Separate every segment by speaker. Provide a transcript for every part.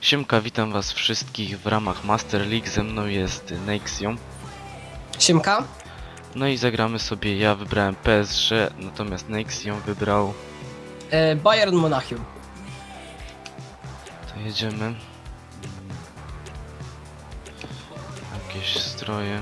Speaker 1: Siemka, witam was wszystkich w ramach Master League. Ze mną jest Nexium.
Speaker 2: Siemka.
Speaker 1: No i zagramy sobie, ja wybrałem PSG, natomiast Nexium wybrał...
Speaker 2: E, Bayern Monachium.
Speaker 1: To jedziemy. Jakieś stroje.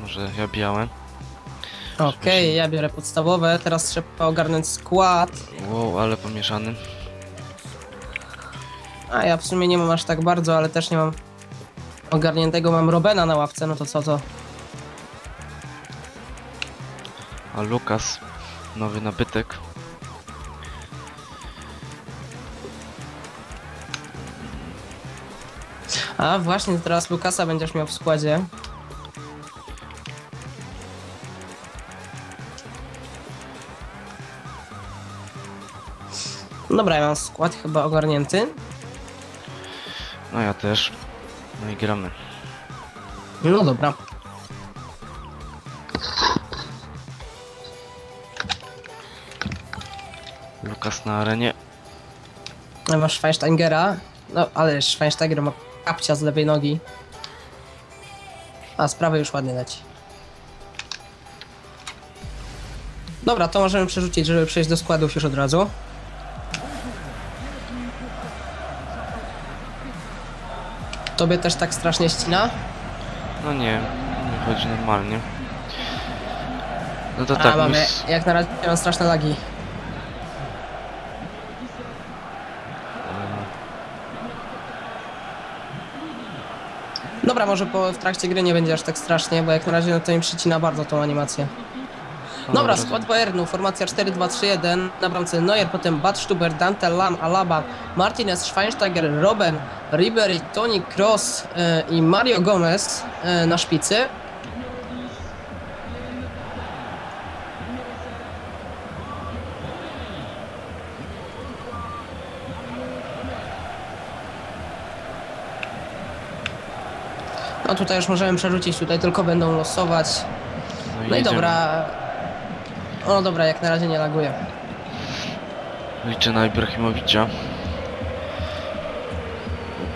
Speaker 1: Może ja białe.
Speaker 2: Okej, ja biorę podstawowe. Teraz trzeba ogarnąć skład.
Speaker 1: Wow, ale pomieszany.
Speaker 2: A ja w sumie nie mam aż tak bardzo, ale też nie mam ogarniętego. Mam Robena na ławce, no to co to?
Speaker 1: A Lukas, nowy nabytek.
Speaker 2: A właśnie, teraz Lukasa będziesz miał w składzie. Dobra, ja mam skład chyba ogarnięty.
Speaker 1: No ja też. No i gramy.
Speaker 2: No dobra.
Speaker 1: Lukas na arenie.
Speaker 2: No, Masz Schweinsteigera. No, ale Schweinsteiger ma kapcia z lewej nogi. A, z prawej już ładnie leci. Dobra, to możemy przerzucić, żeby przejść do składów już od razu. Tobie też tak strasznie ścina?
Speaker 1: No nie, wychodzi normalnie. No to
Speaker 2: A,
Speaker 1: tak,
Speaker 2: mamy,
Speaker 1: mus...
Speaker 2: jak na razie mam straszne lagi. Dobra, może po, w trakcie gry nie będzie aż tak strasznie, bo jak na razie no to im przycina bardzo tą animację.
Speaker 1: No
Speaker 2: Dobra, skład Bayernu, formacja 4-2-3-1, na bramce Neuer, potem Bad Stuber, Dante, Lam, Alaba, Martinez, Schweinsteiger, Robben, Ribery, Toni Kroos e, i Mario Gomez e, na szpicy. No tutaj już możemy przerzucić, tutaj tylko będą losować. No i
Speaker 1: jedziemy.
Speaker 2: dobra. O dobra, jak na razie nie laguje.
Speaker 1: Liczę na Ibrahimowicza.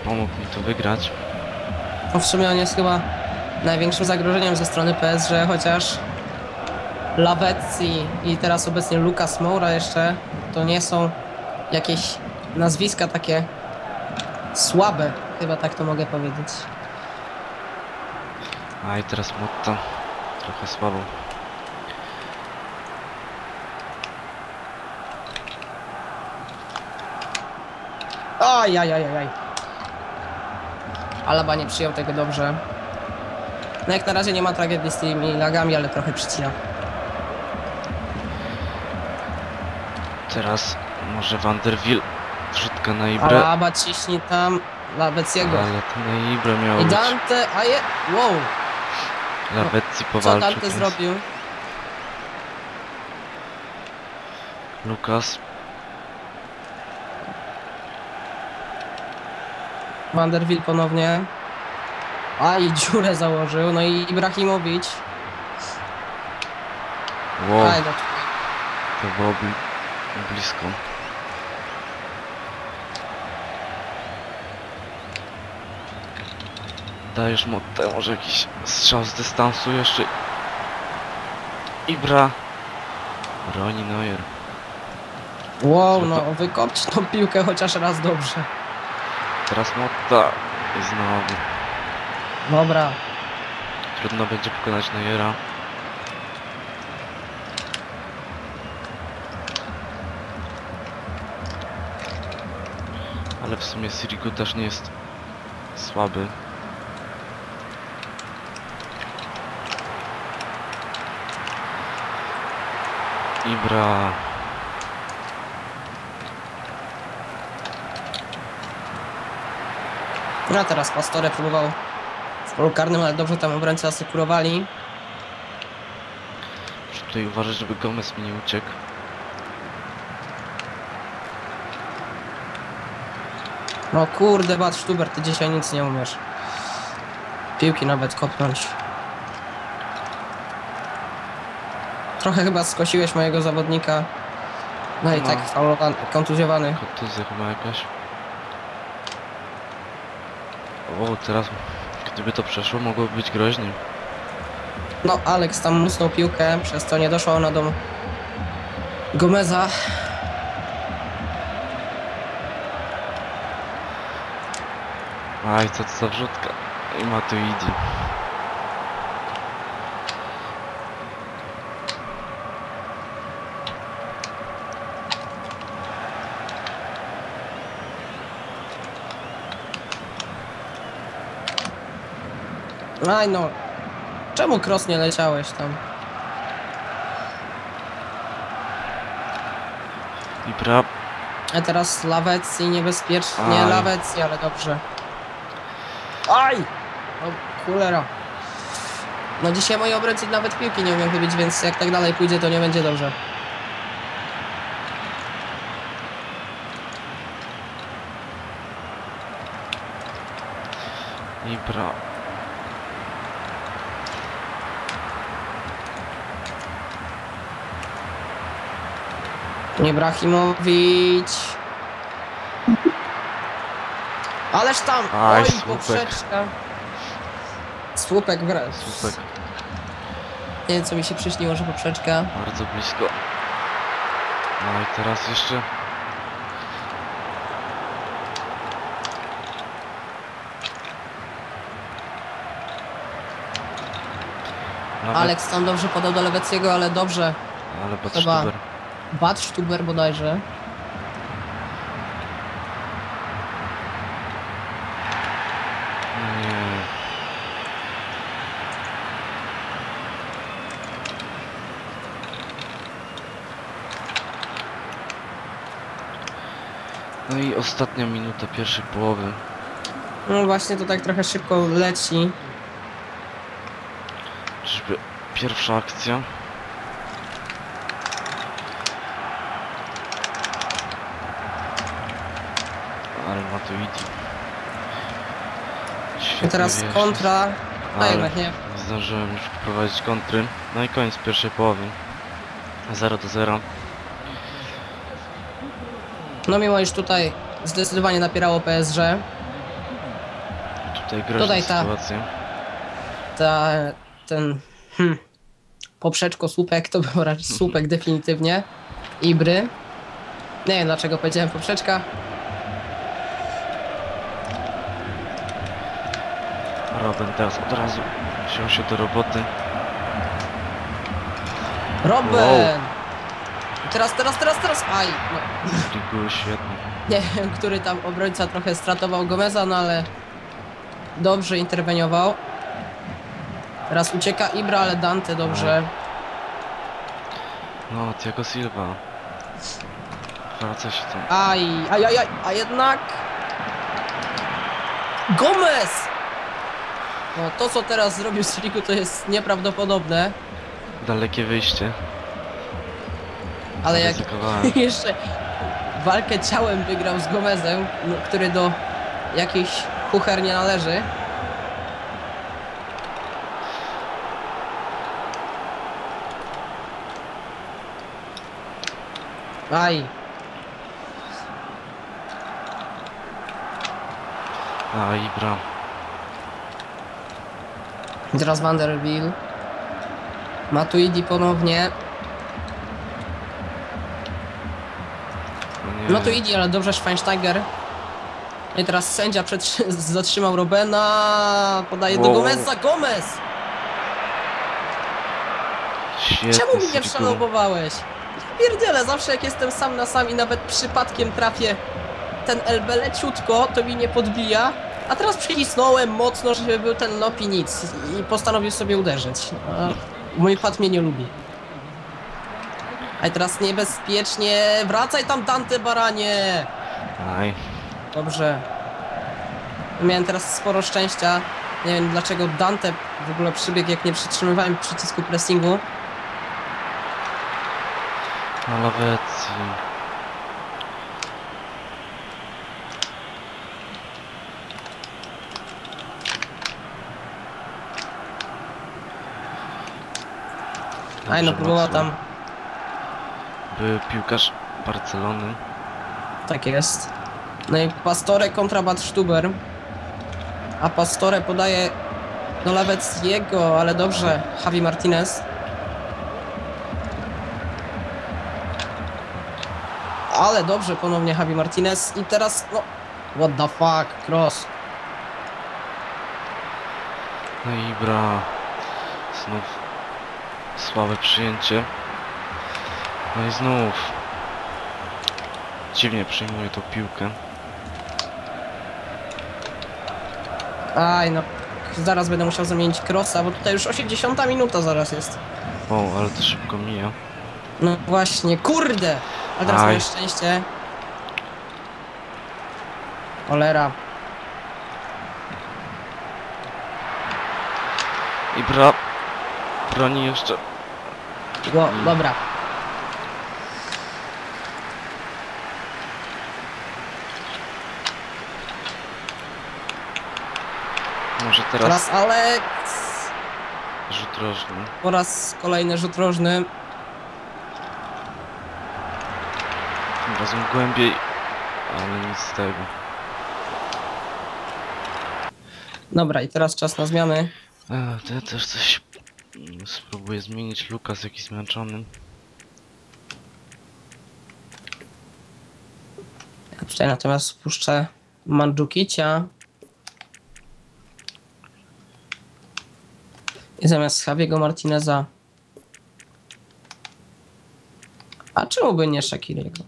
Speaker 1: Pomógł mi to wygrać.
Speaker 2: No w sumie on jest chyba największym zagrożeniem ze strony PSG, chociaż Lavezzi i teraz obecnie Lucas Moura jeszcze to nie są jakieś nazwiska takie słabe, chyba tak to mogę powiedzieć.
Speaker 1: A i teraz Motta. Trochę słabo.
Speaker 2: Aj, aj, aj, aj, aj. Alaba nie przyjął tego dobrze. No jak na razie nie ma tragedii z tymi lagami, ale trochę przycina.
Speaker 1: Teraz może Vanderwill. Wrzutka na Ibrę.
Speaker 2: Alaba ciśnie tam Lavezziego.
Speaker 1: Ale to na Ibrę miało
Speaker 2: I
Speaker 1: być.
Speaker 2: Dante, a je... Wow,
Speaker 1: Lavezzi
Speaker 2: co
Speaker 1: powalczył
Speaker 2: Dante
Speaker 1: teraz.
Speaker 2: zrobił?
Speaker 1: Lukas.
Speaker 2: Vanderwill ponownie. A i dziurę założył, no i Ibrahimowicz.
Speaker 1: Wow,
Speaker 2: Aj, no,
Speaker 1: to było bli blisko. Dajesz Mottę, może jakiś strzał z dystansu jeszcze. Ibra. Broni Neuer.
Speaker 2: wow, no wykopć tą piłkę chociaż raz dobrze.
Speaker 1: Teraz Motta. I znowu.
Speaker 2: Dobra,
Speaker 1: Trudno będzie pokonać Neuera. Ale w sumie Sirigu też nie jest słaby. Ibra.
Speaker 2: No a teraz Pastore próbował w polu karnym, ale dobrze tam obrońcy asekurowali.
Speaker 1: Muszę tutaj uważać, żeby Gomez mi nie uciekł.
Speaker 2: No kurde, Bad Stuber, ty dzisiaj nic nie umiesz. Piłki nawet kopnąć. Trochę chyba skosiłeś mojego zawodnika. No i
Speaker 1: No.
Speaker 2: tak faulowany, kontuzjowany.
Speaker 1: Kontuzja chyba jakaś. O, teraz gdyby to przeszło, mogłoby być groźniej.
Speaker 2: No, Alex tam musnął piłkę, przez to nie doszła ona do Gomeza.
Speaker 1: Aj, co to za wrzutka. I ma tu idzie.
Speaker 2: Aj no, czemu Cross nie leciałeś tam?
Speaker 1: I pra...
Speaker 2: A teraz Lawec i niebezpiecznie
Speaker 1: Aj.
Speaker 2: Lawec, ale dobrze. Aj! Kulera. No dzisiaj moi obrońcy nawet piłki nie umieją wybić, więc jak tak dalej pójdzie, to nie będzie dobrze.
Speaker 1: I pra...
Speaker 2: Ibrahimowicz. Ależ tam!
Speaker 1: Aj,
Speaker 2: Oj,
Speaker 1: słupek.
Speaker 2: poprzeczka. Słupek wręcz.
Speaker 1: Słupek.
Speaker 2: Nie wiem co mi się przyśniło, że poprzeczka.
Speaker 1: Bardzo blisko. No i teraz jeszcze... Nawet...
Speaker 2: Alex tam dobrze podał do Leweckiego, ale dobrze.
Speaker 1: Ale patrz,
Speaker 2: chyba-
Speaker 1: Tuber.
Speaker 2: Bad Stuber bodajże.
Speaker 1: No i ostatnia minuta pierwszej połowy.
Speaker 2: No właśnie to tak trochę szybko leci.
Speaker 1: Czyżby pierwsza akcja? Ale ma to idzie.
Speaker 2: I
Speaker 1: Świetnie
Speaker 2: teraz
Speaker 1: wjeżdża.
Speaker 2: kontra. A
Speaker 1: Ale
Speaker 2: jednak nie.
Speaker 1: zdążyłem już wprowadzić kontry. No i koniec pierwszej połowy. 0 do 0.
Speaker 2: No mimo iż tutaj zdecydowanie napierało PSG,
Speaker 1: Tutaj groźna
Speaker 2: Tutaj ta-
Speaker 1: sytuacja.
Speaker 2: ta, ten hmm, poprzeczko słupek to był raczej słupek definitywnie. Ibry. Nie wiem dlaczego powiedziałem poprzeczka.
Speaker 1: Robin teraz od razu wziął się do roboty.
Speaker 2: Robben!
Speaker 1: Wow.
Speaker 2: Teraz, teraz, teraz, teraz! Aj! No,
Speaker 1: świetny.
Speaker 2: nie wiem, który tam obrońca trochę stratował Gomeza, no ale dobrze interweniował. Teraz ucieka Ibra, ale Dante dobrze.
Speaker 1: No, Thiago Silva. Wraca się tam.
Speaker 2: Aj, aj, aj, aj, a jednak... Gomez! No to co teraz zrobił Sriku to jest nieprawdopodobne,
Speaker 1: Dalekie wyjście.
Speaker 2: ale jak jeszcze walkę ciałem wygrał z Gomezem, no, który do jakichś kucher nie należy. Aj,
Speaker 1: A, Ibra.
Speaker 2: Teraz Vanderbilt. Matuidi ponownie.
Speaker 1: No.
Speaker 2: No to idzie, ale dobrze Schweinsteiger. I teraz sędzia zatrzymał Robena, podaje do
Speaker 1: Wow.
Speaker 2: Gomeza, Gomez!
Speaker 1: Świetny
Speaker 2: Czemu mi nie? Ja pierdzielę, zawsze jak jestem sam na sam i nawet przypadkiem trafię ten LB leciutko, to mi nie podbija. A teraz przycisnąłem mocno, żeby był ten lop i nic. I postanowił sobie uderzyć. A mój pad mnie nie lubi. A teraz niebezpiecznie. Wracaj tam Dante Baranie!
Speaker 1: Aj.
Speaker 2: Dobrze. Miałem teraz sporo szczęścia. Nie wiem dlaczego Dante w ogóle przybiegł, jak nie przytrzymywałem przycisku pressingu.
Speaker 1: Na
Speaker 2: Aj no próbował
Speaker 1: mocno.
Speaker 2: tam.
Speaker 1: Był piłkarz Barcelony.
Speaker 2: Tak jest. No i Pastore kontra Stuber. a Pastore podaje do Laweckiego, ale dobrze, Javi Martinez. Ale dobrze ponownie Javi Martinez i teraz, no, what the fuck, cross.
Speaker 1: No i Ibra. Znów słabe przyjęcie. No i znów. Dziwnie przyjmuje tą piłkę.
Speaker 2: Aj, no, zaraz będę musiał zamienić crossa, bo tutaj już 80 minuta zaraz jest.
Speaker 1: O, ale to szybko mija.
Speaker 2: No właśnie, kurde! Ale teraz
Speaker 1: Aj.
Speaker 2: szczęście. Cholera.
Speaker 1: Ibra broni jeszcze.
Speaker 2: No, dobra.
Speaker 1: Może teraz
Speaker 2: Teraz Alex.
Speaker 1: rzut rożny.
Speaker 2: Po raz kolejny rzut rożny.
Speaker 1: Tym razem głębiej, ale nic z tego.
Speaker 2: Dobra, i teraz czas na zmiany.
Speaker 1: A, to ja też coś mm, spróbuję zmienić. Lukas jakiś zmęczony.
Speaker 2: Ja tutaj natomiast spuszczę Mandzukicia. I zamiast Javiego Martineza. A czemu by nie Shakiriego?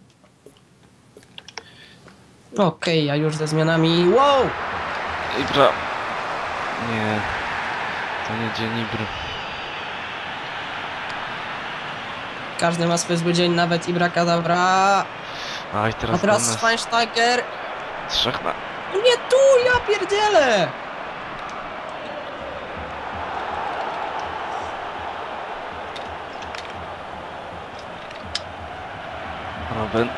Speaker 2: Okej, a już ze zmianami. Wow!
Speaker 1: Ibra! Nie. To nie dzień Ibry.
Speaker 2: Każdy ma swój zły dzień, nawet Ibra Kadabra.
Speaker 1: Aj,
Speaker 2: A
Speaker 1: teraz,
Speaker 2: teraz
Speaker 1: Gomez.
Speaker 2: Schweinsteiger.
Speaker 1: Trzech na...
Speaker 2: Nie tu, ja pierdzielę!
Speaker 1: Robin.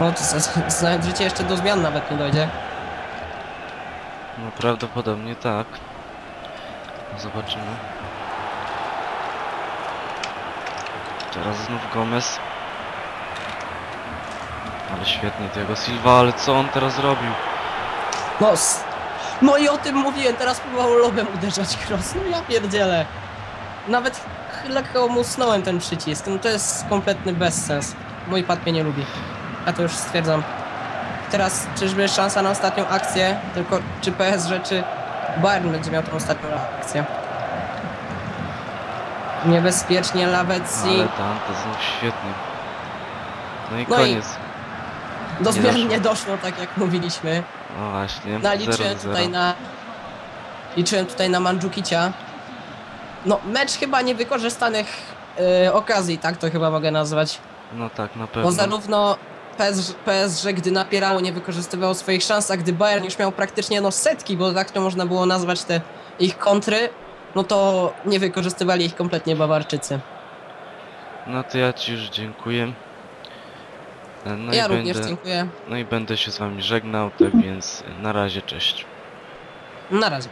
Speaker 2: O, to z- z- życie jeszcze do zmian nawet nie dojdzie.
Speaker 1: No prawdopodobnie tak. Zobaczymy. Teraz znów Gomez. Ale świetnie Diego Silva, ale co on teraz robił?
Speaker 2: No, s- no i o tym mówiłem, teraz próbował lobem uderzać cross, no ja pierdzielę. Nawet lekko musnąłem ten przycisk, no to jest kompletny bezsens. Mój pad mnie nie lubi. Ja to już stwierdzam. Teraz czyżby szansa na ostatnią akcję, tylko czy PSG, czy Bayern będzie miał tą ostatnią akcję. Niebezpiecznie Lawecji.
Speaker 1: Ale Dante znów świetnie. No i
Speaker 2: No i
Speaker 1: koniec.
Speaker 2: Do
Speaker 1: nie
Speaker 2: zmian
Speaker 1: doszło.
Speaker 2: nie doszło, tak jak mówiliśmy.
Speaker 1: No właśnie.
Speaker 2: No, liczyłem
Speaker 1: 0-0.
Speaker 2: tutaj na. Liczyłem tutaj na Mandzukicia. No, mecz chyba niewykorzystanych e, okazji, tak to chyba mogę nazwać.
Speaker 1: No tak, na pewno.
Speaker 2: Bo zarówno PSG, PSG, gdy napierało, nie wykorzystywało swoich szans, a gdy Bayern już miał praktycznie no setki, bo tak to można było nazwać te ich kontry, no to nie wykorzystywali ich kompletnie Bawarczycy.
Speaker 1: No to ja ci już dziękuję. No
Speaker 2: ja również
Speaker 1: będę,
Speaker 2: dziękuję.
Speaker 1: No i będę się z wami żegnał, tak więc na razie cześć.
Speaker 2: Na razie.